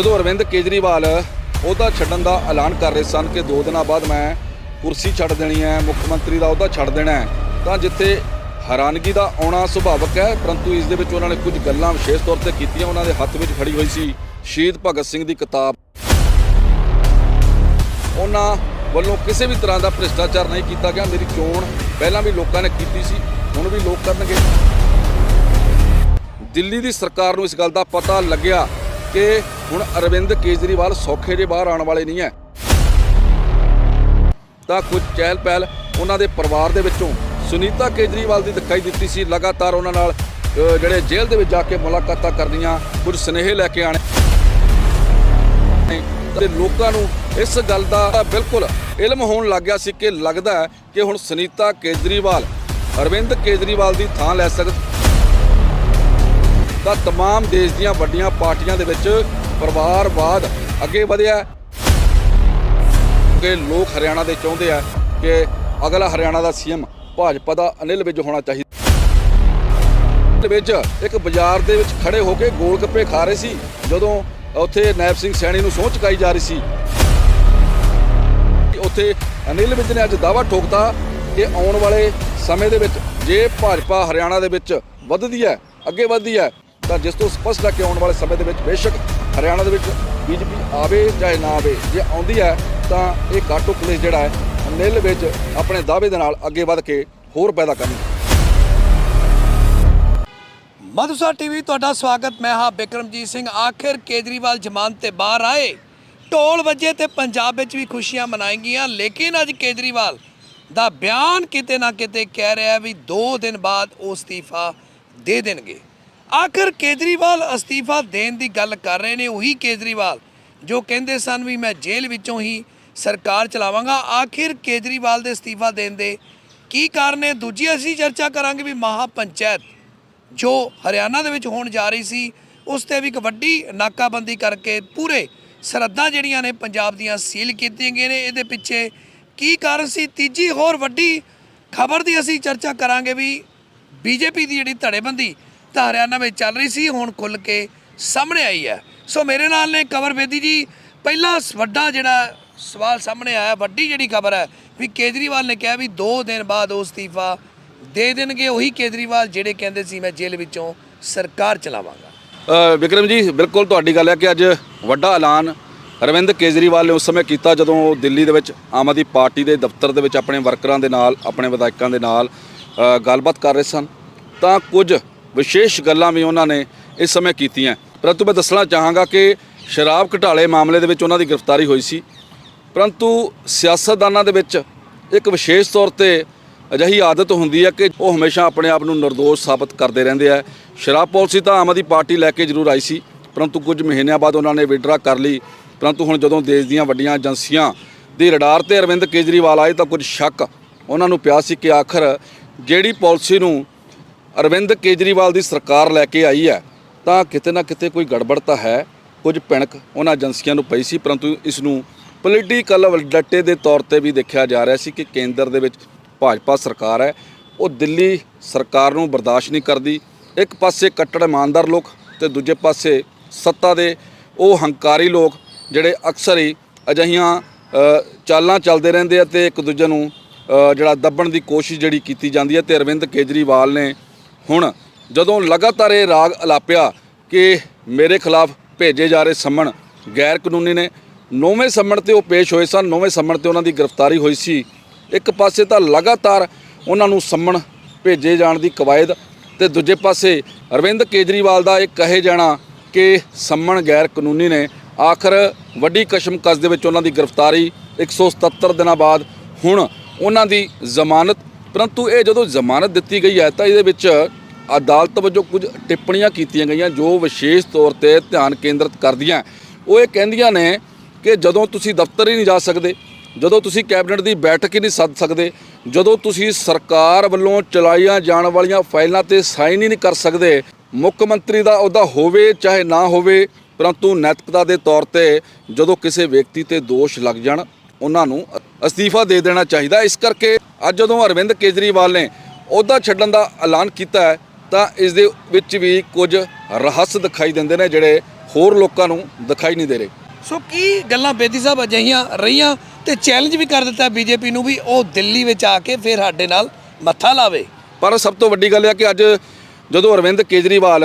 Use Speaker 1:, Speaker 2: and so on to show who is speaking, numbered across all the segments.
Speaker 1: ਜਦੋਂ ਅਰਵਿੰਦ ਕੇਜਰੀਵਾਲ ਉਹਦਾ ਛੱਡਣ ਦਾ ਐਲਾਨ ਕਰ ਰਹੇ ਸਨ ਕਿ 2 ਦਿਨਾਂ ਬਾਅਦ ਮੈਂ ਕੁਰਸੀ ਛੱਡ ਦੇਣੀ ਹੈ, ਮੁੱਖ ਮੰਤਰੀ ਦਾ ਉਹਦਾ ਛੱਡ ਦੇਣਾ ਹੈ, ਤਾਂ ਜਿੱਥੇ ਹੈਰਾਨਗੀ ਦਾ ਆਉਣਾ ਸੁਭਾਵਕ ਹੈ, ਪਰੰਤੂ ਇਸ ਦੇ ਵਿੱਚ ਉਹਨਾਂ ਨੇ ਕੁਝ ਗੱਲਾਂ ਵਿਸ਼ੇਸ਼ ਤੌਰ ਤੇ ਕੀਤੀਆਂ, ਉਹਨਾਂ ਦੇ ਹੱਥ ਵਿੱਚ ਫੜੀ ਹੋਈ ਸੀ ਸ਼ਹੀਦ ਭਗਤ ਸਿੰਘ ਦੀ ਕਿਤਾਬ। ਉਹਨਾਂ ਵੱਲੋਂ ਕਿਸੇ ਵੀ ਤਰ੍ਹਾਂ ਦਾ ਭ੍ਰਿਸ਼ਟਾਚਾਰ ਨਹੀਂ ਕੀਤਾ ਗਿਆ, ਮੇਰੀ ਚੋਣ ਪਹਿਲਾਂ ਵੀ ਲੋਕਾਂ ਨੇ ਕੀਤੀ ਸੀ, ਹੁਣ ਵੀ ਲੋਕ ਕਰਨਗੇ। ਦਿੱਲੀ ਦੀ ਸਰਕਾਰ ਨੂੰ ਇਸ ਗੱਲ ਦਾ ਪਤਾ ਲੱਗਿਆ ਕਿ ਹੁਣ ਅਰਵਿੰਦ ਕੇਜਰੀਵਾਲ ਸੌਖੇ ਦੇ ਬਾਹਰ ਆਉਣ ਵਾਲੇ ਨਹੀਂ ਹੈ ਤਾਂ ਕੁਝ ਚਹਿਲ ਪਹਿਲ ਉਹਨਾਂ ਦੇ ਪਰਿਵਾਰ ਦੇ ਵਿੱਚੋਂ ਸੁਨੀਤਾ ਕੇਜਰੀਵਾਲ ਦੀ ਦਿਖਾਈ ਦਿੱਤੀ ਸੀ। ਲਗਾਤਾਰ ਉਹਨਾਂ ਨਾਲ ਜਿਹੜੇ ਜੇਲ੍ਹ ਦੇ ਵਿੱਚ ਜਾ ਕੇ ਮੁਲਾਕਾਤਾਂ ਕਰਨੀਆਂ, ਕੁਝ ਸੁਨੇਹੇ ਲੈ ਕੇ ਆਣੇ ਤੇ ਲੋਕਾਂ ਨੂੰ ਇਸ ਗੱਲ ਦਾ ਬਿਲਕੁਲ ਇਲਮ ਹੋਣ ਲੱਗ ਗਿਆ ਸੀ ਕਿ ਲੱਗਦਾ ਹੈ ਕਿ ਹੁਣ ਸੁਨੀਤਾ ਕੇਜਰੀਵਾਲ ਅਰਵਿੰਦ ਕੇਜਰੀਵਾਲ ਦੀ ਥਾਂ ਲੈ ਸਕਦ ਤਾਂ तमाम ਦੇਸ਼ ਦੀਆਂ ਵੱਡੀਆਂ ਪਾਰਟੀਆਂ ਦੇ ਵਿੱਚ ਪਰਿਵਾਰਵਾਦ ਅੱਗੇ ਵਧਿਆ ਹੈ ਕਿ ਲੋਕ ਹਰਿਆਣਾ ਦੇ ਚਾਹੁੰਦੇ ਆ ਕਿ ਅਗਲਾ ਹਰਿਆਣਾ ਦਾ ਸੀਐਮ ਭਾਜਪਾ ਦਾ ਅਨਿਲ ਵਿਜ ਹੋਣਾ ਚਾਹੀਦਾ ਦੇ ਵਿੱਚ ਇੱਕ ਬਾਜ਼ਾਰ ਦੇ ਵਿੱਚ ਖੜੇ ਹੋ ਕੇ ਗੋਲ ਗੱਪੇ ਖਾ ਰਹੇ ਸੀ ਜਦੋਂ ਉੱਥੇ ਨੈਬ ਸਿੰਘ ਸੈਣੀ ਨੂੰ ਸਹੁੰ ਚੁਕਾਈ ਜਾ ਰਹੀ ਸੀ ਉੱਥੇ ਅਨਿਲ ਵਿਜ ਨੇ ਅੱਜ ਦਾਅਵਾ ਠੋਕਤਾ ਕਿ ਆਉਣ ਵਾਲੇ ਸਮੇਂ ਦੇ ਵਿੱਚ ਜੇ ਭਾਜਪਾ ਹਰਿਆਣਾ ਦੇ ਵਿੱਚ ਵੱਧਦੀ ਹੈ ਅੱਗੇ ਵੱਧਦੀ ਹੈ ਤਾਂ ਜਿਸ ਤੋਂ ਸਪਸ਼ਟ ਹੈ ਕਿ ਆਉਣ ਵਾਲੇ ਸਮੇਂ ਦੇ ਵਿੱਚ ਬੇਸ਼ੱਕ ਹਰਿਆਣਾ ਦੇ ਵਿੱਚ ਬੀਜੇਪੀ ਆਵੇ ਚਾਹੇ ਨਾ ਆਵੇ, ਜੇ ਆਉਂਦੀ ਹੈ ਤਾਂ ਇਹ ਕਾਟੋ ਪੁਲਿਸ ਜਿਹੜਾ ਹੈ ਅਨਿਲ ਵਿੱਚ ਆਪਣੇ ਦਾਅਵੇ ਦੇ ਨਾਲ ਅੱਗੇ ਵੱਧ ਕੇ ਹੋਰ ਪੈਦਾ ਕਰਨਗੇ।
Speaker 2: ਮਧੂਸਾ ਟੀਵੀ, ਤੁਹਾਡਾ ਸਵਾਗਤ। ਮੈਂ ਹਾਂ ਬਿਕਰਮਜੀਤ ਸਿੰਘ। ਆਖਿਰ ਕੇਜਰੀਵਾਲ ਜ਼ਮਾਨਤ ਤੇ ਬਾਹਰ ਆਏ। ਢੋਲ ਵੱਜੇ ਤੇ ਪੰਜਾਬ ਵਿੱਚ ਵੀ ਖੁਸ਼ੀਆਂ ਮਨਾਈ ਗਈਆਂ ਲੇਕਿਨ ਅੱਜ ਕੇਜਰੀਵਾਲ ਦਾ ਬਿਆਨ ਕਿਤੇ ਨਾ ਕਿਤੇ ਕਹਿ ਰਿਹਾ ਵੀ 2 ਦਿਨ ਬਾਅਦ ਉਹ ਅਸਤੀਫਾ ਦੇ ਦੇਣਗੇ। ਆਖਿਰ ਕੇਜਰੀਵਾਲ ਅਸਤੀਫਾ ਦੇਣ ਦੀ ਗੱਲ ਕਰ ਰਹੇ ਨੇ ਉਹੀ ਕੇਜਰੀਵਾਲ, ਜੋ ਕਹਿੰਦੇ ਸਨ ਵੀ ਮੈਂ ਜੇਲ੍ਹ ਵਿੱਚੋਂ ਹੀ ਸਰਕਾਰ ਚਲਾਵਾਂਗਾ। ਆਖਿਰ ਕੇਜਰੀਵਾਲ ਦੇ ਅਸਤੀਫਾ ਦੇਣ ਦੇ ਕੀ ਕਾਰਨ ਹੈ ਦੂਜੀ ਅਸੀਂ ਚਰਚਾ ਕਰਾਂਗੇ ਵੀ ਮਹਾ ਪੰਚਾਇਤ ਜੋ ਹਰਿਆਣਾ ਦੇ ਵਿੱਚ ਹੋਣ ਜਾ ਰਹੀ ਸੀ, ਉਸ ਤੇ ਵੀ ਇੱਕ ਵੱਡੀ ਨਾਕਾਬੰਦੀ ਕਰਕੇ ਪੂਰੇ ਸਰਹੱਦਾਂ ਜਿਹੜੀਆਂ ਨੇ ਪੰਜਾਬ ਦੀਆਂ ਸੀਲ ਕੀਤੀਆਂ ਗਈਆਂ ਨੇ। ਇਹਦੇ ਪਿੱਛੇ ਕੀ ਕਾਰਨ ਸੀ? ਤੀਜੀ ਹੋਰ ਵੱਡੀ ਖਬਰ ਦੀ ਅਸੀਂ ਚਰਚਾ ਕਰਾਂਗੇ ਵੀ ਬੀਜੇਪੀ ਦੀ ਜਿਹੜੀ ਧੜੇਬੰਦੀ ਤਾਂ ਹਰਿਆਣਾ ਵਿੱਚ ਚੱਲ ਰਹੀ ਸੀ, ਹੁਣ ਖੁੱਲ ਕੇ ਸਾਹਮਣੇ ਆਈ ਹੈ। ਸੋ ਮੇਰੇ ਨਾਲ ਨੇ ਕਵਰ ਬੇਦੀ ਜੀ, ਪਹਿਲਾ ਵੱਡਾ ਜਿਹੜਾ ਸਵਾਲ ਸਾਹਮਣੇ ਆਇਆ, ਵੱਡੀ ਜਿਹੜੀ ਖਬਰ ਹੈ ਵੀ ਕੇਜਰੀਵਾਲ ਨੇ ਕਿਹਾ ਵੀ 2 ਦਿਨ ਬਾਅਦ ਉਹ ਅਸਤੀਫਾ ਦੇ ਦੇਣਗੇ, ਉਹੀ ਕੇਜਰੀਵਾਲ ਜਿਹੜੇ ਕਹਿੰਦੇ ਸੀ, ਮੈਂ ਜੇਲ੍ਹ ਵਿੱਚੋਂ ਸਰਕਾਰ ਚਲਾਵਾਂਗਾ।
Speaker 1: ਵਿਕਰਮ ਜੀ, ਬਿਲਕੁਲ ਤੁਹਾਡੀ ਗੱਲ ਹੈ ਕਿ ਅੱਜ ਵੱਡਾ ਐਲਾਨ ਅਰਵਿੰਦ ਕੇਜਰੀਵਾਲ ਨੇ ਉਸ ਸਮੇਂ ਕੀਤਾ ਜਦੋਂ ਉਹ ਦਿੱਲੀ ਦੇ ਵਿੱਚ ਆਮ ਆਦਮੀ ਪਾਰਟੀ ਦੇ ਦਫ਼ਤਰ ਦੇ ਵਿੱਚ ਆਪਣੇ ਵਰਕਰਾਂ ਦੇ ਨਾਲ, ਆਪਣੇ ਵਿਧਾਇਕਾਂ ਦੇ ਨਾਲ ਗੱਲਬਾਤ ਕਰ ਰਹੇ ਸਨ। ਤਾਂ ਕੁਝ ਵਿਸ਼ੇਸ਼ ਗੱਲਾਂ ਵੀ ਉਹਨਾਂ ਨੇ ਇਸ ਸਮੇਂ ਕੀਤੀਆਂ। ਪਰੰਤੂ ਮੈਂ ਦੱਸਣਾ ਚਾਹਾਂਗਾ ਕਿ ਸ਼ਰਾਬ ਘਟਾਲੇ ਮਾਮਲੇ ਦੇ ਵਿੱਚ ਉਹਨਾਂ ਦੀ ਗ੍ਰਿਫਤਾਰੀ ਹੋਈ ਸੀ। ਪਰੰਤੂ ਸਿਆਸਤਦਾਨਾਂ ਦੇ ਵਿੱਚ ਇੱਕ ਵਿਸ਼ੇਸ਼ ਤੌਰ ਤੇ ਅਜਿਹੀ ਆਦਤ ਹੁੰਦੀ ਹੈ ਕਿ ਉਹ ਹਮੇਸ਼ਾ ਆਪਣੇ ਆਪ ਨੂੰ ਨਿਰਦੋਸ਼ ਸਾਬਤ ਕਰਦੇ ਰਹਿੰਦੇ ਆ। ਸ਼ਰਾਬ ਪਾਲਿਸੀ ਤਾਂ ਆਮ ਆਦਮੀ ਪਾਰਟੀ ਲੈ ਕੇ ਜ਼ਰੂਰ ਆਈ ਸੀ, ਪਰੰਤੂ ਕੁਝ ਮਹੀਨਿਆਂ ਬਾਅਦ ਉਹਨਾਂ ਨੇ ਵਿਡਰਾ ਕਰ ਲਈ। ਪਰੰਤੂ ਹੁਣ ਜਦੋਂ ਦੇਸ਼ ਦੀਆਂ ਵੱਡੀਆਂ ਏਜੰਸੀਆਂ ਦੀ ਰਡਾਰ ਤੇ ਅਰਵਿੰਦ ਕੇਜਰੀਵਾਲ ਆਏ ਤਾਂ ਕੁਝ ਸ਼ੱਕ ਉਹਨਾਂ ਨੂੰ ਪਿਆ ਸੀ ਕਿ ਆਖਰ ਜਿਹੜੀ ਪਾਲਿਸੀ ਨੂੰ ਅਰਵਿੰਦ ਕੇਜਰੀਵਾਲ ਦੀ ਸਰਕਾਰ ਲੈ ਕੇ ਆਈ ਹੈ, ਤਾਂ ਕਿਤੇ ਨਾ ਕਿਤੇ ਕੋਈ ਗੜਬੜ ਤਾਂ ਹੈ। ਕੁਝ ਭਿਣਕ ਉਹਨਾਂ ਏਜੰਸੀਆਂ ਨੂੰ ਪਈ ਸੀ, ਪਰੰਤੂ ਇਸ ਨੂੰ ਪੋਲੀਟੀਕਲ ਵਲਡੱਟੇ ਦੇ ਤੌਰ ਤੇ ਵੀ ਦੇਖਿਆ ਜਾ ਰਿਹਾ ਸੀ ਕਿ ਕੇਂਦਰ ਦੇ ਵਿੱਚ ਭਾਜਪਾ ਸਰਕਾਰ ਹੈ। ਉਹ ਦਿੱਲੀ ਸਰਕਾਰ ਨੂੰ ਬਰਦਾਸ਼ਤ ਨਹੀਂ ਕਰਦੀ। ਇੱਕ ਪਾਸੇ ਕੱਟੜ ਇਮਾਨਦਾਰ ਲੋਕ ਤੇ ਦੂਜੇ ਪਾਸੇ ਸੱਤਾ ਦੇ ਉਹ ਹੰਕਾਰੀ ਲੋਕ, ਜਿਹੜੇ ਅਕਸਰ ਹੀ ਅਜਿਹੀਆਂ ਚਾਲਾਂ ਚੱਲਦੇ ਰਹਿੰਦੇ ਆ ਤੇ ਇੱਕ ਦੂਜੇ ਨੂੰ ਜਿਹੜਾ ਦੱਬਣ ਦੀ ਕੋਸ਼ਿਸ਼ ਜਿਹੜੀ ਕੀਤੀ ਜਾਂਦੀ ਹੈ। ਤੇ ਅਰਵਿੰਦ ਕੇਜਰੀਵਾਲ ਨੇ ਹੁਣ ਜਦੋਂ ਲਗਾਤਾਰ ਇਹ ਰਾਗ ਅਲਾਪਿਆ ਕਿ ਮੇਰੇ ਖਿਲਾਫ ਭੇਜੇ ਜਾ ਰਹੇ ਸੰਮਣ ਗੈਰ ਕਾਨੂੰਨੀ ਨੇ, ਨੌਵੇਂ ਸੰਮਣ ਤੇ ਉਹ ਪੇਸ਼ ਹੋਏ ਸਨ, ਨੌਵੇਂ ਸੰਮਣ ਤੇ ਉਹਨਾਂ ਦੀ ਗ੍ਰਿਫਤਾਰੀ ਹੋਈ ਸੀ। ਇੱਕ ਪਾਸੇ ਤਾਂ ਲਗਾਤਾਰ ਉਹਨਾਂ ਨੂੰ ਸੰਮਣ ਭੇਜੇ ਜਾਣ ਦੀ ਕਵਾਇਦ ਤੇ ਦੂਜੇ ਪਾਸੇ ਅਰਵਿੰਦ ਕੇਜਰੀਵਾਲ ਦਾ ਇਹ ਕਹੇ ਜਾਣਾ ਕਿ ਸੰਮਣ ਗੈਰ ਕਾਨੂੰਨੀ ਨੇ, ਆਖਰ ਵੱਡੀ ਕਸ਼ਮਕਸ਼ ਦੇ ਵਿੱਚ ਉਹਨਾਂ ਦੀ ਗ੍ਰਿਫਤਾਰੀ 177 ਦਿਨਾਂ ਬਾਅਦ, ਹੁਣ ਉਹਨਾਂ ਦੀ ਜ਼ਮਾਨਤ ਪਰੰਤੂ ਇਹ ਜਦੋਂ ਜ਼ਮਾਨਤ ਦਿੱਤੀ ਗਈ ਹੈ ਤਾਂ ਇਹਦੇ ਵਿੱਚ ਅਦਾਲਤ ਵੱਲੋਂ ਕੁਝ ਟਿੱਪਣੀਆਂ ਕੀਤੀਆਂ ਗਈਆਂ ਜੋ ਵਿਸ਼ੇਸ਼ ਤੌਰ ਤੇ ਧਿਆਨ ਕੇਂਦਰਿਤ ਕਰਦੀਆਂ। ਉਹ ਇਹ ਕਹਿੰਦੀਆਂ ਨੇ ਕਿ ਜਦੋਂ ਤੁਸੀਂ ਦਫ਼ਤਰ ਹੀ ਨਹੀਂ ਜਾ ਸਕਦੇ, ਜਦੋਂ ਤੁਸੀਂ ਕੈਬਨਿਟ ਦੀ ਬੈਠਕ ਹੀ ਨਹੀਂ ਸੱਦ ਸਕਦੇ, ਜਦੋਂ ਤੁਸੀਂ ਸਰਕਾਰ ਵੱਲੋਂ ਚਲਾਈਆਂ ਜਾਣ ਵਾਲੀਆਂ ਫਾਈਲਾਂ ਤੇ ਸਾਈਨ ਹੀ ਨਹੀਂ ਕਰ ਸਕਦੇ, ਮੁੱਖ ਮੰਤਰੀ ਦਾ ਅਹੁਦਾ ਹੋਵੇ ਚਾਹੇ ਨਾ ਹੋਵੇ, ਪਰੰਤੂ ਨੈਤਿਕਤਾ ਦੇ ਤੌਰ ਤੇ ਜਦੋਂ ਕਿਸੇ ਵਿਅਕਤੀ ਤੇ ਦੋਸ਼ ਲੱਗ ਜਾਣ ਉਹਨਾਂ ਨੂੰ ਅਸਤੀਫਾ ਦੇ ਦੇਣਾ ਚਾਹੀਦਾ ਇਸ ਕਰਕੇ ਅੱਜ ਜਦੋਂ ਅਰਵਿੰਦ ਕੇਜਰੀਵਾਲ ਨੇ ਅਹੁਦਾ ਛੱਡਣ ਦਾ ਐਲਾਨ ਕੀਤਾ ਹੈ ਤਾਂ ਇਸ ਦੇ ਵਿੱਚ ਵੀ ਕੁਝ ਰਹੱਸ ਦਿਖਾਈ ਦਿੰਦੇ ਨੇ ਜਿਹੜੇ ਹੋਰ ਲੋਕਾਂ ਨੂੰ ਦਿਖਾਈ ਨਹੀਂ ਦੇ ਰਹੇ।
Speaker 2: ਸੋ ਕੀ ਗੱਲਾਂ ਬੇਦੀ ਸਾਹਿਬ ਅਜਿਹੀਆਂ ਰਹੀਆਂ ਤੇ ਚੈਲੰਜ ਵੀ ਕਰ ਦਿੱਤਾ ਬੀਜੇਪੀ ਨੂੰ ਵੀ ਉਹ ਦਿੱਲੀ ਵਿੱਚ ਆ ਕੇ ਫਿਰ ਸਾਡੇ ਨਾਲ ਮੱਥਾ ਲਾਵੇ?
Speaker 1: ਪਰ ਸਭ ਤੋਂ ਵੱਡੀ ਗੱਲ ਇਹ ਹੈ ਕਿ ਅੱਜ ਜਦੋਂ ਅਰਵਿੰਦ ਕੇਜਰੀਵਾਲ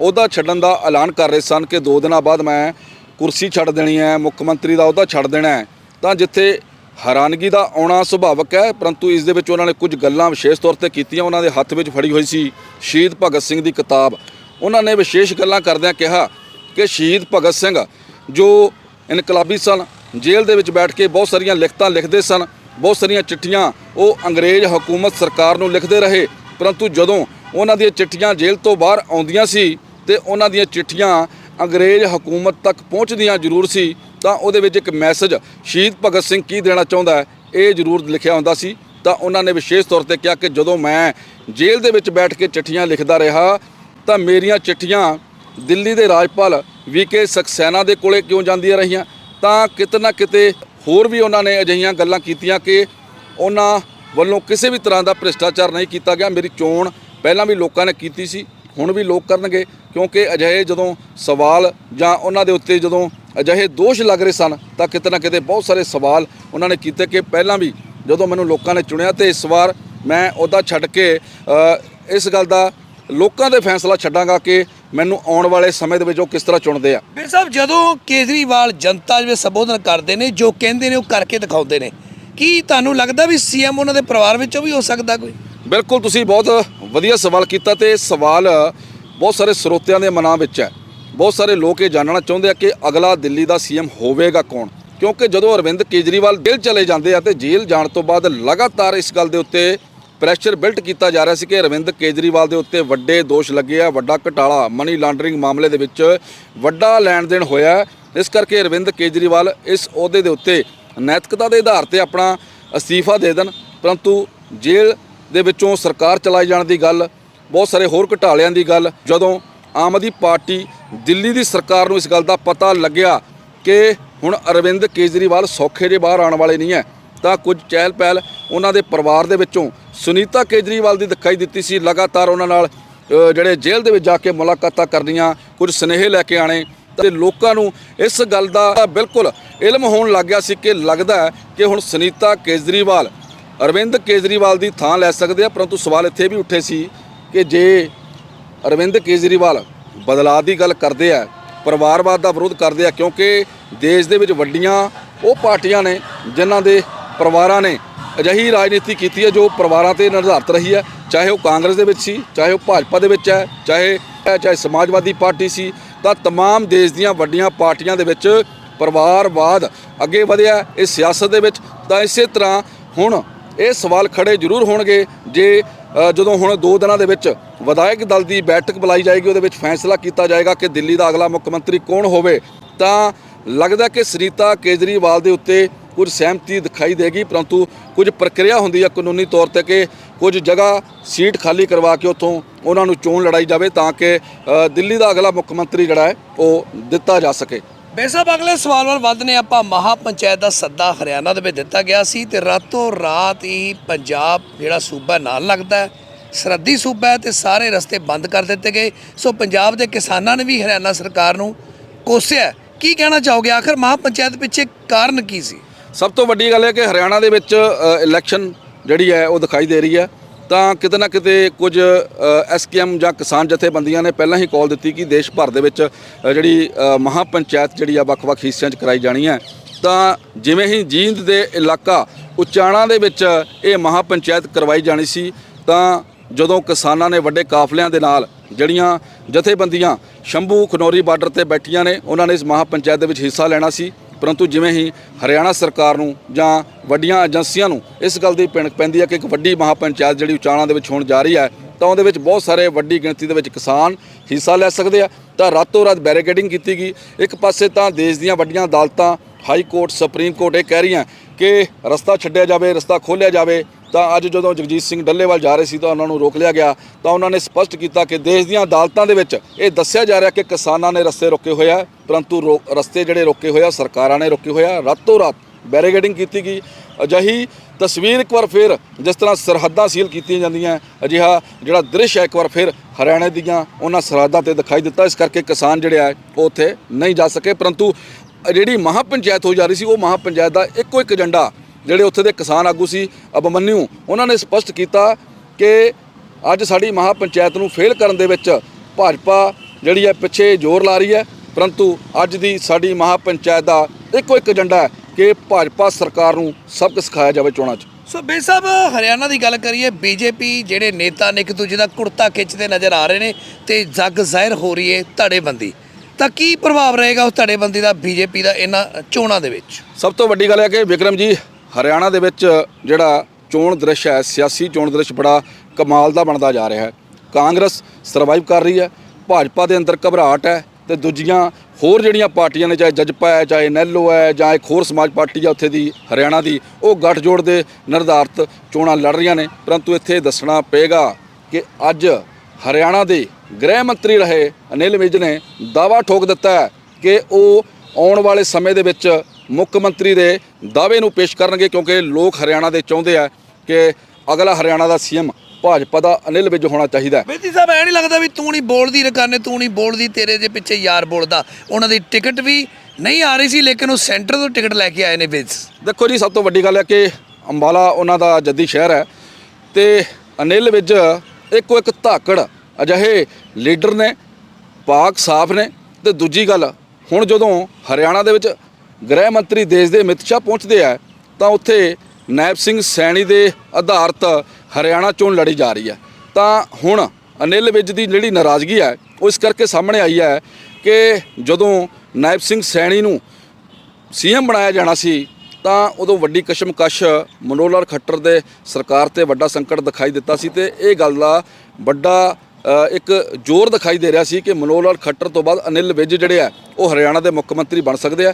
Speaker 1: ਉਹਦਾ ਛੱਡਣ ਦਾ ਐਲਾਨ ਕਰ ਰਹੇ ਸਨ ਕਿ 2 ਦਿਨਾਂ ਬਾਅਦ ਮੈਂ ਕੁਰਸੀ ਛੱਡ ਦੇਣੀ ਹੈ ਮੁੱਖ ਮੰਤਰੀ ਦਾ ਉਹਦਾ ਛੱਡ ਦੇਣਾ ਹੈ ਤਾਂ ਜਿੱਥੇ ਹੈਰਾਨਗੀ ਦਾ ਆਉਣਾ ਸੁਭਾਵਕ ਹੈ, ਪਰੰਤੂ ਇਸ ਦੇ ਵਿੱਚ ਉਹਨਾਂ ਨੇ ਕੁਝ ਗੱਲਾਂ ਵਿਸ਼ੇਸ਼ ਤੌਰ ਤੇ ਕੀਤੀਆਂ। ਉਹਨਾਂ ਦੇ ਹੱਥ ਵਿੱਚ ਫੜੀ ਹੋਈ ਸੀ ਸ਼ਹੀਦ ਭਗਤ ਸਿੰਘ ਦੀ ਕਿਤਾਬ। ਉਹਨਾਂ ਨੇ ਵਿਸ਼ੇਸ਼ ਗੱਲਾਂ ਕਰਦਿਆਂ ਕਿਹਾ ਕਿ ਸ਼ਹੀਦ ਭਗਤ ਸਿੰਘ, ਜੋ ਇਨਕਲਾਬੀ ਸਨ, ਜੇਲ੍ਹ ਦੇ ਵਿੱਚ ਬੈਠ ਕੇ ਬਹੁਤ ਸਾਰੀਆਂ ਲਿਖਤਾਂ ਲਿਖਦੇ ਸਨ, ਬਹੁਤ ਸਾਰੀਆਂ ਚਿੱਠੀਆਂ ਉਹ ਅੰਗਰੇਜ਼ ਹਕੂਮਤ ਸਰਕਾਰ ਨੂੰ ਲਿਖਦੇ ਰਹੇ। ਪਰੰਤੂ ਜਦੋਂ ਉਹਨਾਂ ਦੀਆਂ ਚਿੱਠੀਆਂ ਜੇਲ੍ਹ ਤੋਂ ਬਾਹਰ ਆਉਂਦੀਆਂ ਸੀ ਤੇ ਉਹਨਾਂ ਦੀਆਂ ਚਿੱਠੀਆਂ ਅੰਗਰੇਜ਼ ਹਕੂਮਤ ਤੱਕ ਪਹੁੰਚਦੀਆਂ ਜ਼ਰੂਰ ਸੀ ਤਾਂ ਉਹਦੇ ਵਿੱਚ ਇੱਕ ਮੈਸੇਜ ਸ਼ਹੀਦ ਭਗਤ ਸਿੰਘ ਕੀ ਦੇਣਾ ਚਾਹੁੰਦਾ ਹੈ, ਇਹ ਜ਼ਰੂਰ ਲਿਖਿਆ ਹੁੰਦਾ ਸੀ। ਤਾਂ ਉਹਨਾਂ ਨੇ ਵਿਸ਼ੇਸ਼ ਤੌਰ ਤੇ ਕਿਹਾ ਕਿ ਜਦੋਂ ਮੈਂ ਜੇਲ੍ਹ ਦੇ ਵਿੱਚ ਬੈਠ ਕੇ ਚਿੱਠੀਆਂ ਲਿਖਦਾ ਰਿਹਾ, ਤਾਂ ਮੇਰੀਆਂ ਚਿੱਠੀਆਂ ਦਿੱਲੀ ਦੇ ਰਾਜਪਾਲ ਵੀਕੇ ਸਕਸੈਨਾ ਦੇ ਕੋਲੇ ਕਿਉਂ ਜਾਂਦੀਆਂ ਰਹੀਆਂ? ਤਾਂ ਕਿਤੇ ਨਾ ਕਿਤੇ ਹੋਰ ਵੀ ਉਹਨਾਂ ਨੇ ਅਜਿਹੀਆਂ ਗੱਲਾਂ ਕੀਤੀਆਂ ਕਿ ਉਹਨਾਂ ਵੱਲੋਂ ਕਿਸੇ ਵੀ ਤਰ੍ਹਾਂ ਦਾ ਭ੍ਰਿਸ਼ਟਾਚਾਰ ਨਹੀਂ ਕੀਤਾ ਗਿਆ। ਮੇਰੀ ਚੋਣ ਪਹਿਲਾਂ ਵੀ ਲੋਕਾਂ ਨੇ ਕੀਤੀ ਸੀ, ਹੁਣ ਵੀ ਲੋਕ ਕਰਨਗੇ, ਕਿਉਂਕਿ ਅਜਿਹੇ ਜਦੋਂ ਸਵਾਲ ਜਾਂ ਉਹਨਾਂ ਦੇ ਉੱਤੇ ਜਦੋਂ ਅਜਿਹੇ ਦੋਸ਼ ਲੱਗ ਰਹੇ ਸਨ ਤਾਂ ਕਿਤੇ ਨਾ ਕਿਤੇ ਬਹੁਤ ਸਾਰੇ ਸਵਾਲ ਉਹਨਾਂ ਨੇ ਕੀਤੇ ਕਿ ਪਹਿਲਾਂ ਵੀ ਜਦੋਂ ਮੈਨੂੰ ਲੋਕਾਂ ਨੇ ਚੁਣਿਆ ਤੇ ਇਸ ਵਾਰ ਮੈਂ ਉਹਦਾ ਛੱਡ ਕੇ ਇਸ ਗੱਲ ਦਾ ਲੋਕਾਂ ਦੇ ਫੈਸਲਾ ਛੱਡਾਂਗਾ ਕਿ ਮੈਨੂੰ ਆਉਣ ਵਾਲੇ ਸਮੇਂ ਦੇ ਵਿੱਚ ਉਹ ਕਿਸ ਤਰ੍ਹਾਂ ਚੁਣਦੇ ਆ।
Speaker 2: ਬੇਦ ਸਾਹਿਬ ਜਦੋਂ ਕੇਜਰੀਵਾਲ ਜਨਤਾ ਜਿਵੇਂ ਸੰਬੋਧਨ ਕਰਦੇ ਨੇ ਜੋ ਕਹਿੰਦੇ ਨੇ ਉਹ ਕਰਕੇ ਦਿਖਾਉਂਦੇ ਨੇ। ਕੀ ਤੁਹਾਨੂੰ ਲੱਗਦਾ ਵੀ ਸੀਐਮ ਉਹਨਾਂ ਦੇ ਪਰਿਵਾਰ ਵਿੱਚੋਂ ਵੀ ਹੋ ਸਕਦਾ ਕੋਈ?
Speaker 1: ਬਿਲਕੁਲ ਤੁਸੀਂ ਬਹੁਤ ਵਧੀਆ ਸਵਾਲ ਕੀਤਾ ਤੇ ਸਵਾਲ ਬਹੁਤ ਸਾਰੇ ਸਰੋਤਿਆਂ ਦੇ ਮਨਾਂ ਵਿੱਚ ਹੈ। ਬਹੁਤ ਸਾਰੇ ਲੋਕ ਇਹ ਜਾਣਨਾ ਚਾਹੁੰਦੇ ਆ ਕਿ ਅਗਲਾ ਦਿੱਲੀ ਦਾ ਸੀਐਮ ਹੋਵੇਗਾ ਕੌਣ? ਕਿਉਂਕਿ ਜਦੋਂ ਅਰਵਿੰਦ ਕੇਜਰੀਵਾਲ ਜੇਲ੍ਹ ਚਲੇ ਜਾਂਦੇ ਆ ਤੇ ਜੇਲ੍ਹ ਜਾਣ ਤੋਂ ਬਾਅਦ ਲਗਾਤਾਰ ਇਸ ਗੱਲ ਦੇ ਉੱਤੇ ਪ੍ਰੈਸ਼ਰ ਬਿਲਟ ਕੀਤਾ ਜਾ ਰਿਹਾ ਸੀ ਕਿ ਅਰਵਿੰਦ ਕੇਜਰੀਵਾਲ ਦੇ ਉੱਤੇ ਵੱਡੇ ਦੋਸ਼ ਲੱਗੇ ਆ, ਵੱਡਾ ਘਟਾਲਾ ਮਨੀ ਲਾਂਡਰਿੰਗ ਮਾਮਲੇ ਦੇ ਵਿੱਚ ਵੱਡਾ ਲੈਣ ਦੇਣ ਹੋਇਆ ਇਸ ਕਰਕੇ ਅਰਵਿੰਦ ਕੇਜਰੀਵਾਲ ਇਸ ਅਹੁਦੇ ਦੇ ਉੱਤੇ ਨੈਤਿਕਤਾ ਦੇ ਆਧਾਰ ਤੇ ਆਪਣਾ ਅਸਤੀਫਾ ਦੇ ਦੇਣ, ਪਰੰਤੂ ਜੇਲ੍ਹ ਦੇ ਵਿੱਚੋਂ ਸਰਕਾਰ ਚਲਾਈ ਜਾਣ ਦੀ ਗੱਲ, ਬਹੁਤ ਸਾਰੇ ਹੋਰ ਘਟਾਲਿਆਂ ਦੀ ਗੱਲ, ਜਦੋਂ ਆਮ ਆਦਮੀ ਪਾਰਟੀ ਦਿੱਲੀ ਦੀ ਸਰਕਾਰ ਨੂੰ ਇਸ ਗੱਲ ਦਾ ਪਤਾ ਲੱਗਿਆ ਕਿ ਹੁਣ ਅਰਵਿੰਦ ਕੇਜਰੀਵਾਲ ਸੌਖੇ ਜੇ ਬਾਹਰ ਆਉਣ ਵਾਲੇ ਨਹੀਂ ਹੈ। ਤਾਂ ਕੁਝ ਚਹਿਲ ਪਹਿਲ ਉਹਨਾਂ ਦੇ ਪਰਿਵਾਰ ਦੇ ਵਿੱਚੋਂ ਸੁਨੀਤਾ ਕੇਜਰੀਵਾਲ ਦੀ ਦਿਖਾਈ ਦਿੱਤੀ ਸੀ। ਲਗਾਤਾਰ ਉਹਨਾਂ ਨਾਲ ਜਿਹੜੇ ਜੇਲ੍ਹ ਦੇ ਵਿੱਚ ਜਾ ਕੇ ਮੁਲਾਕਾਤਾਂ ਕਰਨੀਆਂ, ਕੁਝ ਸੁਨੇਹੇ ਲੈ ਕੇ ਆਣੇ ਤੇ ਲੋਕਾਂ ਨੂੰ ਇਸ ਗੱਲ ਦਾ ਬਿਲਕੁਲ ਇਲਮ ਹੋਣ ਲੱਗ ਗਿਆ ਸੀ ਕਿ ਲੱਗਦਾ ਕਿ ਹੁਣ ਸੁਨੀਤਾ ਕੇਜਰੀਵਾਲ ਅਰਵਿੰਦ ਕੇਜਰੀਵਾਲ ਦੀ ਥਾਂ ਲੈ ਸਕਦੇ ਆ। ਪਰੰਤੂ ਸਵਾਲ ਇੱਥੇ ਵੀ ਉੱਠੇ ਸੀ ਕਿ ਜੇ ਅਰਵਿੰਦ ਕੇਜਰੀਵਾਲ ਬਦਲਾਅ ਦੀ ਗੱਲ ਕਰਦੇ ਆ ਪਰਿਵਾਰਵਾਦ ਦਾ ਵਿਰੋਧ ਕਰਦੇ ਆ ਕਿਉਂਕਿ ਦੇਸ਼ ਦੇ ਵਿੱਚ ਵੱਡੀਆਂ ਉਹ ਪਾਰਟੀਆਂ ਨੇ ਜਿਨ੍ਹਾਂ ਦੇ ਪਰਿਵਾਰਾਂ ਨੇ ਅਜਿਹੀ ਰਾਜਨੀਤੀ ਕੀਤੀ ਹੈ ਜੋ ਪਰਿਵਾਰਾਂ ਤੇ ਨਿਰਧਾਰਤ ਰਹੀ ਹੈ ਚਾਹੇ ਉਹ ਕਾਂਗਰਸ ਦੇ ਵਿੱਚ ਸੀ ਚਾਹੇ ਉਹ ਭਾਜਪਾ ਦੇ ਵਿੱਚ ਹੈ ਚਾਹੇ ਚਾਹੇ ਸਮਾਜਵਾਦੀ ਪਾਰਟੀ ਸੀ ਤਾਂ तमाम ਦੇਸ਼ ਦੀਆਂ ਵੱਡੀਆਂ ਪਾਰਟੀਆਂ ਦੇ ਵਿੱਚ ਪਰਿਵਾਰਵਾਦ ਅੱਗੇ ਵਧਿਆ ਇਸ ਸਿਆਸਤ ਦੇ ਵਿੱਚ ਤਾਂ ਇਸੇ ਤਰ੍ਹਾਂ ਹੁਣ ਇਹ ਸਵਾਲ ਖੜੇ ਜ਼ਰੂਰ ਹੋਣਗੇ ਜੇ ਅ, ਜਦੋਂ ਹੁਣ ਦੋ ਦਿਨਾਂ ਦੇ ਵਿੱਚ ਵਿਧਾਇਕ ਦਲ ਦੀ ਬੈਠਕ ਬੁਲਾਈ ਜਾਏਗੀ, ਉਹਦੇ ਵਿੱਚ ਫੈਸਲਾ ਕੀਤਾ ਜਾਏਗਾ ਕਿ ਦਿੱਲੀ ਦਾ ਅਗਲਾ ਮੁੱਖ ਮੰਤਰੀ ਕੌਣ ਹੋਵੇ, ਤਾਂ ਲੱਗਦਾ ਕਿ ਸਰੀਤਾ ਕੇਜਰੀਵਾਲ ਦੇ ਉੱਤੇ ਕੁਝ ਸਹਿਮਤੀ ਦਿਖਾਈ ਦੇਗੀ, ਪਰੰਤੂ ਕੁਝ ਪ੍ਰਕਿਰਿਆ ਹੁੰਦੀ ਹੈ ਕਾਨੂੰਨੀ ਤੌਰ ਤੇ ਕਿ ਕੁਝ ਜਗ੍ਹਾ ਸੀਟ ਖਾਲੀ ਕਰਵਾ ਕੇ ਉੱਥੋਂ ਉਹਨਾਂ ਨੂੰ ਚੋਣ ਲੜਾਈ ਜਾਵੇ ਤਾਂ ਕਿ ਦਿੱਲੀ ਦਾ ਅਗਲਾ ਮੁੱਖ ਮੰਤਰੀ ਜਿਹੜਾ ਹੈ, ਉਹ ਦਿੱਤਾ ਜਾ ਸਕੇ।
Speaker 2: ਬੇਦ ਸਾਹਿਬ ਅਗਲੇ ਸਵਾਲ ਵੱਲ ਵਧਨੇ ਆਪਾਂ ਮਹਾ ਪੰਚਾਇਤ ਦਾ ਸੱਦਾ ਹਰਿਆਣਾ ਦੇ ਵਿੱਚ ਦਿੱਤਾ ਗਿਆ ਸੀ ਤੇ ਰਾਤੋਂ ਰਾਤ ਹੀ ਪੰਜਾਬ ਜਿਹੜਾ ਸੂਬਾ ਨਾਲ ਲੱਗਦਾ ਹੈ। ਸਰਹੱਦੀ ਸੂਬਾ ਹੈ ਤੇ ਸਾਰੇ ਰਸਤੇ ਬੰਦ ਕਰ ਦਿੱਤੇ ਗਏ। ਸੋ ਪੰਜਾਬ ਦੇ ਕਿਸਾਨਾਂ ਨੇ ਵੀ ਹਰਿਆਣਾ ਸਰਕਾਰ ਨੂੰ ਕੋਸਿਆ ਕੀ ਕਹਿਣਾ ਚਾਹੋਗੇ? ਆਖਰ ਮਹਾ ਪੰਚਾਇਤ ਪਿੱਛੇ ਕਾਰਨ ਕੀ ਸੀ?
Speaker 1: ਸਭ ਤੋਂ ਵੱਡੀ ਗੱਲ ਹੈ ਕਿ ਹਰਿਆਣਾ ਦੇ ਵਿੱਚ ਇਲੈਕਸ਼ਨ ਜਿਹੜੀ ਹੈ, ਉਹ ਦਿਖਾਈ ਦੇ ਰਹੀ ਹੈ। ਤਾਂ ਕਿਤੇ ਨਾ ਕਿਤੇ ਕੁਝ ਐਸਕੇਐਮ ਜਾਂ ਕਿਸਾਨ ਜਥੇਬੰਦੀਆਂ ਨੇ ਪਹਿਲਾਂ ਹੀ ਕਾਲ ਦਿੱਤੀ ਕਿ ਦੇਸ਼ ਭਰ ਦੇ ਵਿੱਚ ਜਿਹੜੀ ਅ, ਮਹਾਂ ਪੰਚਾਇਤ ਜਿਹੜੀ ਆ ਵੱਖ-ਵੱਖ ਹਿੱਸਿਆਂ 'ਚ ਕਰਾਈ ਜਾਣੀ ਹੈ। ਤਾਂ ਜਿਵੇਂ ਹੀ ਜੀਂਦ ਦੇ ਇਲਾਕਾ ਉਚਾਣਾ ਦੇ ਵਿੱਚ ਇਹ ਮਹਾਂ ਪੰਚਾਇਤ ਕਰਵਾਈ ਜਾਣੀ ਸੀ ਤਾਂ ਜਦੋਂ ਕਿਸਾਨਾਂ ਨੇ ਵੱਡੇ ਕਾਫਲਿਆਂ ਦੇ ਨਾਲ ਜਿਹੜੀਆਂ ਜਥੇਬੰਦੀਆਂ ਸ਼ੰਭੂ ਖਨੌਰੀ ਬਾਰਡਰ ਤੇ ਬੈਠੀਆਂ ਨੇ ਉਹਨਾਂ ਨੇ ਇਸ ਮਹਾਂ ਪੰਚਾਇਤ ਦੇ ਵਿੱਚ ਹਿੱਸਾ ਲੈਣਾ ਸੀ। ਪਰੰਤੂ ਜਿਵੇਂ ਹੀ ਹਰਿਆਣਾ ਸਰਕਾਰ ਨੂੰ ਜਾਂ ਵੱਡੀਆਂ ਏਜੰਸੀਆਂ ਨੂੰ ਇਸ ਗੱਲ ਦੀ ਪਿਣਕ ਪੈਂਦੀ ਹੈ ਕਿ ਇੱਕ ਵੱਡੀ ਮਹਾਂ ਪੰਚਾਇਤ ਜਿਹੜੀ ਉਚਾਣਾ ਦੇ ਵਿੱਚ ਹੋਣ ਜਾ ਰਹੀ ਹੈ, ਤਾਂ ਉਹਦੇ ਵਿੱਚ ਬਹੁਤ ਸਾਰੇ ਵੱਡੀ ਗਿਣਤੀ ਦੇ ਵਿੱਚ ਕਿਸਾਨ ਹਿੱਸਾ ਲੈ ਸਕਦੇ ਆ। ਤਾਂ ਰਾਤੋਂ ਰਾਤ ਬੈਰੀਕੇਡਿੰਗ ਕੀਤੀ ਗਈ। ਇੱਕ ਪਾਸੇ ਤਾਂ ਦੇਸ਼ ਦੀਆਂ ਵੱਡੀਆਂ ਅਦਾਲਤਾਂ, ਹਾਈ ਕੋਰਟ, ਸੁਪਰੀਮ ਕੋਰਟ ਇਹ ਕਹਿ ਰਹੀਆਂ ਕਿ ਰਸਤਾ ਛੱਡਿਆ ਜਾਵੇ, ਰਸਤਾ ਖੋਲ੍ਹਿਆ ਜਾਵੇ, ਤਾਂ ਅੱਜ ਜਦੋਂ ਜਗਜੀਤ ਸਿੰਘ ਡੱਲੇਵਾਲ ਜਾ ਰਹੇ ਸੀ ਤਾਂ ਉਹਨਾਂ ਨੂੰ ਰੋਕ ਲਿਆ ਗਿਆ। ਤਾਂ ਉਹਨਾਂ ਨੇ ਸਪਸ਼ਟ ਕੀਤਾ ਕਿ ਦੇਸ਼ ਦੀਆਂ ਅਦਾਲਤਾਂ ਦੇ ਵਿੱਚ ਇਹ ਦੱਸਿਆ ਜਾ ਰਿਹਾ ਕਿ ਕਿਸਾਨਾਂ ਨੇ ਰਸਤੇ ਰੋਕੇ ਹੋਇਆ ਪਰੰਤੂ ਰੋ- ਰਸਤੇ ਜਿਹੜੇ ਰੋਕੇ ਹੋਇਆ ਸਰਕਾਰਾਂ ਨੇ ਰੋਕੇ ਹੋਇਆ ਰਾਤੋਂ ਰਾਤ ਬੈਰੀਗੇਡਿੰਗ ਕੀਤੀ ਗਈ। ਅਜਿਹੀ ਤਸਵੀਰ ਇੱਕ ਵਾਰ ਫਿਰ ਜਿਸ ਤਰ੍ਹਾਂ ਸਰਹੱਦਾਂ ਸੀਲ ਕੀਤੀਆਂ ਜਾਂਦੀਆਂ, ਅਜਿਹਾ ਜਿਹੜਾ ਦ੍ਰਿਸ਼ ਹੈ ਇੱਕ ਵਾਰ ਫਿਰ ਹਰਿਆਣਾ ਦੀਆਂ ਉਹਨਾਂ ਸਰਹੱਦਾਂ ਤੇ ਦਿਖਾਈ ਦਿੱਤਾ। ਇਸ ਕਰਕੇ ਕਿਸਾਨ ਜਿਹੜੇ ਆ, ਉਹ ਉੱਥੇ ਨਹੀਂ ਜਾ ਸਕੇ। ਪਰੰਤੂ ਜਿਹੜੀ ਮਹਾ ਪੰਚਾਇਤ ਹੋ ਜਾ ਰਹੀ ਸੀ, ਉਹ ਮਹਾ ਪੰਚਾਇਤ ਦਾ ਇੱਕੋ ਇੱਕ ਏਜੰਡਾ ਜਿਹੜੇ ਉੱਥੇ ਦੇ ਕਿਸਾਨ ਆਗੂ ਸੀ ਅਬਮਨਿਊ ਉਹਨਾਂ ਨੇ ਸਪਸ਼ਟ ਕੀਤਾ ਕਿ ਅੱਜ ਸਾਡੀ ਮਹਾ ਪੰਚਾਇਤ ਨੂੰ ਫੇਲ ਕਰਨ ਦੇ ਵਿੱਚ ਭਾਜਪਾ ਜਿਹੜੀ ਹੈ ਪਿੱਛੇ ਜ਼ੋਰ ਲਾ ਰਹੀ ਹੈ, ਪਰੰਤੂ ਅੱਜ ਦੀ ਸਾਡੀ ਮਹਾ ਪੰਚਾਇਤ ਦਾ ਇੱਕੋ ਇੱਕ ਏਜੰਡਾ ਹੈ ਕਿ ਭਾਜਪਾ ਸਰਕਾਰ ਨੂੰ ਸਬਕ ਸਿਖਾਇਆ ਜਾਵੇ ਚੋਣਾਂ 'ਚ।
Speaker 2: ਸੋ ਬੇ ਸਾਹਿਬ, ਹਰਿਆਣਾ ਦੀ ਗੱਲ ਕਰੀਏ, ਬੀਜੇਪੀ ਜਿਹੜੇ ਨੇਤਾ ਨੇ ਇੱਕ ਦੂਜੇ ਦਾ ਕੁੜਤਾ ਖਿੱਚਦੇ ਨਜ਼ਰ ਆ ਰਹੇ ਨੇ ਤੇ ਜੱਗ ਜ਼ਾਹਿਰ ਹੋ ਰਹੀ ਹੈ ਧੜੇਬੰਦੀ। ਤਾਂ ਕੀ ਪ੍ਰਭਾਵ ਰਹੇਗਾ ਉਸ ਧੜੇਬੰਦੀ ਦਾ ਬੀਜੇਪੀ ਦਾ ਇਹਨਾਂ ਚੋਣਾਂ ਦੇ ਵਿੱਚ?
Speaker 1: ਸਭ ਤੋਂ ਵੱਡੀ ਗੱਲ ਹੈ ਕਿ ਵਿਕਰਮ ਜੀ, ਹਰਿਆਣਾ ਦੇ ਵਿੱਚ ਜਿਹੜਾ ਚੋਣ ਦ੍ਰਿਸ਼ ਹੈ, ਸਿਆਸੀ ਚੋਣ ਦ੍ਰਿਸ਼ ਬੜਾ ਕਮਾਲ ਦਾ ਬਣਦਾ ਜਾ ਰਿਹਾ ਹੈ। ਕਾਂਗਰਸ ਸਰਵਾਈਵ ਕਰ ਰਹੀ ਹੈ, ਭਾਜਪਾ ਦੇ ਅੰਦਰ ਘਬਰਾਹਟ ਹੈ ਤੇ ਦੂਜੀਆਂ ਹੋਰ ਜਿਹੜੀਆਂ ਪਾਰਟੀਆਂ ਨੇ, ਚਾਹੇ ਜਜਪਾ ਹੈ, ਚਾਹੇ ਨੈਲੋ ਹੈ, ਜਾਂ ਇੱਕ ਹੋਰ ਸਮਾਜ ਪਾਰਟੀ ਹੈ ਉੱਥੇ ਦੀ, ਹਰਿਆਣਾ ਦੀ, ਉਹ ਗੱਠਜੋੜ ਦੇ ਨਿਰਧਾਰਤ ਚੋਣਾਂ ਲੜ ਰਹੀਆਂ ਨੇ। ਪਰੰਤੂ ਇੱਥੇ ਦੱਸਣਾ ਪਏਗਾ ਕਿ ਅੱਜ ਹਰਿਆਣਾ ਦੇ ਗ੍ਰਹਿ ਮੰਤਰੀ ਰਹੇ ਅਨਿਲ ਵਿਜ ਨੇ ਦਾਵਾ ਠੋਕ ਦਿੱਤਾ ਹੈ ਕਿ ਉਹ ਆਉਣ ਵਾਲੇ ਸਮੇਂ ਦੇ ਵਿੱਚ ਮੁੱਖ ਮੰਤਰੀ ਦੇ ਦਾਅਵੇ ਨੂੰ ਪੇਸ਼ ਕਰਨਗੇ ਕਿਉਂਕਿ ਲੋਕ ਹਰਿਆਣਾ ਦੇ ਚਾਹੁੰਦੇ ਆ ਕਿ ਅਗਲਾ ਹਰਿਆਣਾ ਦਾ ਸੀਐਮ ਭਾਜਪਾ ਦਾ ਅਨਿਲ ਵਿਜ ਹੋਣਾ ਚਾਹੀਦਾ ਹੈ।
Speaker 2: ਬੇਦੀ ਸਾਹਿਬ ਐ ਨਹੀਂ ਲੱਗਦਾ ਵੀ ਤੂੰ ਨਹੀਂ ਬੋਲਦੀ ਰਕਾਨੇ ਤੂੰ ਨਹੀਂ ਬੋਲਦੀ ਤੇਰੇ ਦੇ ਪਿੱਛੇ ਯਾਰ ਬੋਲਦਾ। ਉਹਨਾਂ ਦੀ ਟਿਕਟ ਵੀ ਨਹੀਂ ਆ ਰਹੀ ਸੀ ਲੇਕਿਨ ਉਹ ਸੈਂਟਰ ਤੋਂ ਟਿਕਟ ਲੈ ਕੇ ਆਏ ਨੇ ਵਿਜ
Speaker 1: ਦੇਖੋ ਜੀ ਸਭ ਤੋਂ ਵੱਡੀ ਗੱਲ ਹੈ ਕਿ ਅੰਬਾਲਾ ਉਹਨਾਂ ਦਾ ਜੱਦੀ ਸ਼ਹਿਰ ਹੈ ਤੇ ਅਨਿਲ ਵਿਜ ਇੱਕੋ ਇੱਕ ਧਾਕੜ ਅਜਿਹੇ ਲੀਡਰ ਨੇ, ਪਾਕ ਸਾਫ਼ ਨੇ। ਤੇ ਦੂਜੀ ਗੱਲ, ਹੁਣ ਜਦੋਂ ਹਰਿਆਣਾ ਦੇ ਵਿੱਚ ਗ੍ਰਹਿ ਮੰਤਰੀ ਦੇਸ਼ ਦੇ ਅਮਿਤ ਸ਼ਾਹ ਪਹੁੰਚਦੇ ਆ, ਤਾਂ ਉੱਥੇ ਨਾਇਬ ਸਿੰਘ ਸੈਣੀ ਦੇ ਆਧਾਰਿਤ ਹਰਿਆਣਾ ਚੋਣ ਲੜੀ ਜਾ ਰਹੀ ਹੈ ਤਾਂ ਹੁਣ ਅਨਿਲ ਵਿਜ ਦੀ ਜਿਹੜੀ ਨਾਰਾਜ਼ਗੀ ਹੈ ਉਹ ਇਸ ਕਰਕੇ ਸਾਹਮਣੇ ਆਈ ਹੈ ਕਿ ਜਦੋਂ ਨਾਇਬ ਸਿੰਘ ਸੈਣੀ ਨੂੰ ਸੀਐਮ ਬਣਾਇਆ ਜਾਣਾ ਸੀ ਤਾਂ ਉਦੋਂ ਵੱਡੀ ਕਸ਼ਮਕਸ਼ ਮਨੋਹਰ ਲਾਲ ਖੱਟਰ ਦੇ ਸਰਕਾਰ ਤੇ ਵੱਡਾ ਸੰਕਟ ਦਿਖਾਈ ਦਿੱਤਾ ਸੀ ਤੇ ਇਹ ਗੱਲ ਦਾ ਵੱਡਾ ਇੱਕ ਜ਼ੋਰ ਦਿਖਾਈ ਦੇ ਰਿਹਾ ਸੀ ਕਿ ਮਨੋਹਰ ਲਾਲ ਖੱਟਰ ਤੋਂ ਬਾਅਦ ਅਨਿਲ ਵਿਜ ਜਿਹੜੇ ਆ, ਉਹ ਹਰਿਆਣਾ ਦੇ ਮੁੱਖ ਮੰਤਰੀ ਬਣ ਸਕਦੇ ਆ।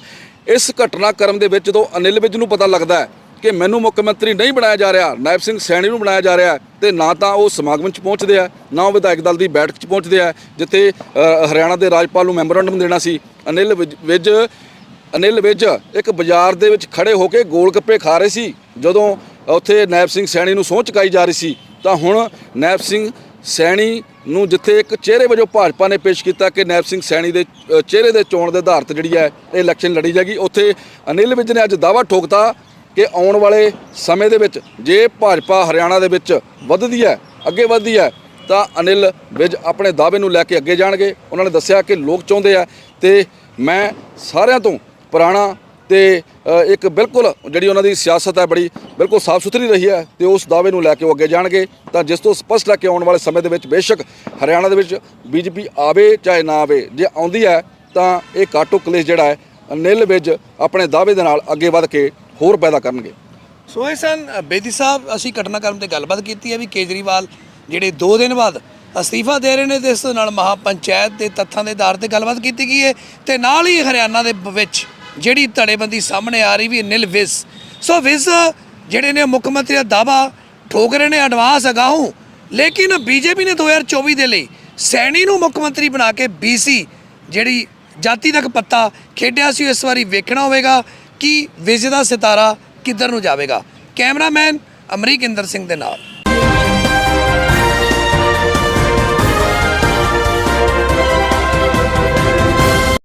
Speaker 1: ਇਸ ਘਟਨਾਕ੍ਰਮ ਦੇ ਵਿੱਚ ਜਦੋਂ ਅਨਿਲ ਵਿਜ ਨੂੰ ਪਤਾ ਲੱਗਦਾ ਹੈ ਕਿ ਮੈਨੂੰ ਮੁੱਖ ਮੰਤਰੀ ਨਹੀਂ ਬਣਾਇਆ ਜਾ ਰਿਹਾ, ਨਾਇਬ ਸਿੰਘ ਸੈਣੀ ਨੂੰ ਬਣਾਇਆ ਜਾ ਰਿਹਾ ਹੈ, ਤੇ ਨਾ ਤਾਂ ਉਹ ਸਮਾਗਮ 'ਚ ਪਹੁੰਚਦੇ ਆ, ਨਾ ਉਹ ਵਿਧਾਇਕ ਦਲ ਦੀ ਬੈਠਕ 'ਚ ਪਹੁੰਚਦੇ ਆ, ਜਿੱਥੇ ਹਰਿਆਣਾ ਦੇ ਰਾਜਪਾਲ ਨੂੰ ਮੈਮੋਰੰਡਮ ਦੇਣਾ ਸੀ। ਅਨਿਲ ਵਿਜ- ਵਿਜ ਅਨਿਲ ਵਿਜ ਇੱਕ ਬਾਜ਼ਾਰ ਦੇ ਵਿੱਚ ਖੜੇ ਹੋ ਕੇ ਗੋਲ ਗੱਪੇ ਖਾ ਰਹੇ ਸੀ। ਜਦੋਂ ਉੱਥੇ ਨੈਬ ਸਿੰਘ ਸੈਣੀ ਨੂੰ ਸਹੁੰ ਚੁਕਾਈ ਜਾ ਰਹੀ ਸੀ, ਤਾਂ ਹੁਣ ਨੈਬ ਸਿੰਘ ਸੈਣੀ ਨੂੰ ਜਿੱਥੇ ਇੱਕ ਚਿਹਰੇ ਵਜੋਂ ਭਾਜਪਾ ਨੇ ਪੇਸ਼ ਕੀਤਾ ਕਿ ਨੈਬ ਸਿੰਘ ਸੈਣੀ ਦੇ ਚਿਹਰੇ ਦੇ ਚੋਣ ਦੇ ਆਧਾਰ 'ਤੇ ਜਿਹੜੀ ਹੈ ਇਹ ਇਲੈਕਸ਼ਨ ਲੜੀ ਜਾਏਗੀ। ਉੱਥੇ ਅਨਿਲ ਵਿਜ ਨੇ ਅੱਜ ਦਾਵਾ ਠੋਕਤਾ ਕਿ ਆਉਣ ਵਾਲੇ ਸਮੇਂ ਦੇ ਵਿੱਚ ਜੇ ਭਾਜਪਾ ਹਰਿਆਣਾ ਦੇ ਵਿੱਚ ਵੱਧਦੀ ਹੈ, ਅੱਗੇ ਵੱਧਦੀ ਹੈ, ਤਾਂ ਅਨਿਲ ਵਿਜ ਆਪਣੇ ਦਾਅਵੇ ਨੂੰ ਲੈ ਕੇ ਅੱਗੇ ਜਾਣਗੇ। ਉਹਨਾਂ ਨੇ ਦੱਸਿਆ ਕਿ ਲੋਕ ਚਾਹੁੰਦੇ ਆ ਤੇ ਮੈਂ ਸਾਰਿਆਂ ਤੋਂ ਪੁਰਾਣਾ ਤੇ ਇੱਕ ਬਿਲਕੁਲ ਜਿਹੜੀ ਉਹਨਾਂ ਦੀ ਸਿਆਸਤ ਹੈ ਬੜੀ ਬਿਲਕੁਲ ਸਾਫ਼ ਸੁਥਰੀ ਰਹੀ ਹੈ ਤੇ ਉਸ ਦਾਅਵੇ ਨੂੰ ਲੈ ਕੇ ਉਹ ਅੱਗੇ ਜਾਣਗੇ। ਤਾਂ ਜਿਸ ਤੋਂ ਸਪਸ਼ਟ ਹੈ ਕਿ ਆਉਣ ਵਾਲੇ ਸਮੇਂ ਦੇ ਵਿੱਚ ਬੇਸ਼ੱਕ ਹਰਿਆਣਾ ਦੇ ਵਿੱਚ ਬੀਜੇਪੀ ਆਵੇ ਚਾਹੇ ਨਾ ਆਵੇ, ਜੇ ਆਉਂਦੀ ਹੈ ਤਾਂ ਇਹ ਕਾਟੋ ਕਲੇਸ਼ ਜਿਹੜਾ ਹੈ ਅਨਿਲ ਵਿਜ ਆਪਣੇ ਦਾਅਵੇ ਦੇ ਨਾਲ ਅੱਗੇ ਵੱਧ ਕੇ ਹੋਰ ਪੈਦਾ ਕਰਨਗੇ।
Speaker 2: ਸੋ ਇਹ ਸਨ ਬੇਦੀ ਸਾਹਿਬ, ਅਸੀਂ ਘਟਨਾਕ੍ਰਮ ਤੇ ਗੱਲਬਾਤ ਕੀਤੀ ਹੈ ਵੀ ਕੇਜਰੀਵਾਲ ਜਿਹੜੇ 2 ਦਿਨ ਬਾਅਦ ਅਸਤੀਫਾ ਦੇ ਰਹੇ ਨੇ ਤੇ ਇਸ ਨਾਲ ਮਹਾ ਪੰਚਾਇਤ ਦੇ ਤੱਥਾਂ ਦੇ ਆਧਾਰ ਤੇ ਗੱਲਬਾਤ ਕੀਤੀ ਗਈ ਹੈ ਤੇ ਨਾਲ ਹੀ ਹਰਿਆਣਾ ਦੇ ਵਿੱਚ ਜਿਹੜੀ ਧੜੇਬੰਦੀ ਸਾਹਮਣੇ ਆ ਰਹੀ ਵੀ ਨਿਲ ਵਿਸ। ਸੋ ਵਿਸ ਜਿਹੜੇ ਨੇ ਮੁੱਖ ਮੰਤਰੀ ਦਾ ਦਾਵਾ ਠੋਕ ਰਹੇ ਨੇ ਐਡਵਾਂਸ ਅਗਾਊਂ ਲੇਕਿਨ ਬੀਜੇਪੀ ਨੇ 2024 ਦੇ ਲਈ ਸੈਣੀ ਨੂੰ ਮੁੱਖ ਮੰਤਰੀ ਬਣਾ ਕੇ ਬੀਸੀ ਜਿਹੜੀ ਜਾਤੀ ਤੱਕ ਪੱਤਾ ਖੇਡਿਆ ਸੀ ਉਹ ਇਸ ਵਾਰੀ ਵੇਖਣਾ ਹੋਵੇਗਾ ਕਿ ਵਿਜੇ ਦਾ ਸਿਤਾਰਾ ਕਿੱਧਰ ਨੂੰ ਜਾਵੇਗਾ। ਕੈਮਰਾਮੈਨ ਅਮਰੀਕ ਇੰਦਰ ਸਿੰਘ ਦੇ ਨਾਲ।